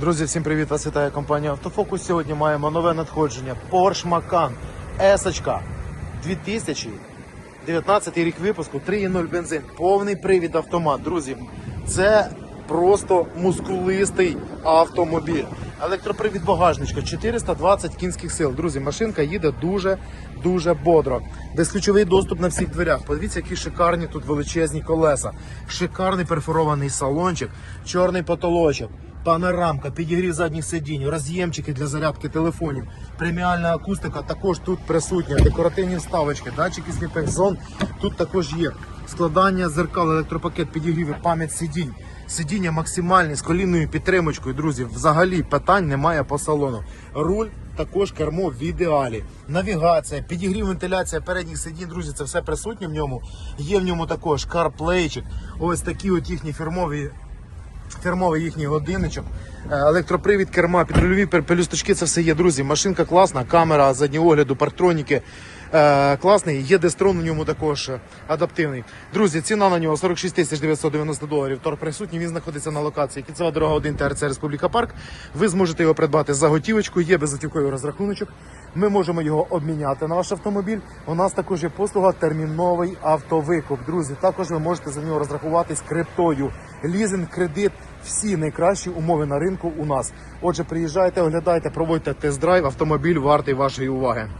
Друзі, всім привіт! Вас вітає компанія Автофокус. Сьогодні маємо нове надходження Porsche Macan S 2019 рік випуску, 3.0 бензин, повний привід автомат. Друзі, це просто мускулистий автомобіль. Електропривід багажничка, 420 кінських сил. Друзі, машинка їде дуже дуже бодро. Безключовий доступ на всіх дверях. Подивіться, які шикарні тут величезні колеса. Шикарний перфорований салончик, чорний потолочок. Панорамка, підігрів задніх сидінь, роз'ємчики для зарядки телефонів, преміальна акустика також тут присутня, декоративні вставочки, датчики сліпих зон тут також є. Складання зеркал, електропакет, підігрів, пам'ять сидінь. Сидіння максимальні з колінною підтримкою, друзі. Взагалі питань немає по салону. Руль також кермо в ідеалі. Навігація, підігрів, вентиляція передніх сидінь, друзі, це все присутнє в ньому. Є в ньому також CarPlay-чик. Ось такі от їхні фірмові фірмовий їхній годинничок, е, електропривід керма, підрульові пелюсточки, це все є, друзі. Машинка класна, камера заднього огляду, парктроніки. Е, класний, є дестрон у ньому також е, адаптивний. Друзі, ціна на нього 46 тисяч 990 доларів. Тор присутній, він знаходиться на локації Кінцева дорога 1 ТРЦ Республіка Парк. Ви зможете його придбати за готівочку, є безготівковий розрахуночок. Ми можемо його обміняти на ваш автомобіль. У нас також є послуга терміновий автовикуп. Друзі, також ви можете за нього розрахуватись криптою. Лізинг, кредит, всі найкращі умови на ринку у нас. Отже, приїжджайте, оглядайте, проводьте тест-драйв. Автомобіль вартий вашої уваги.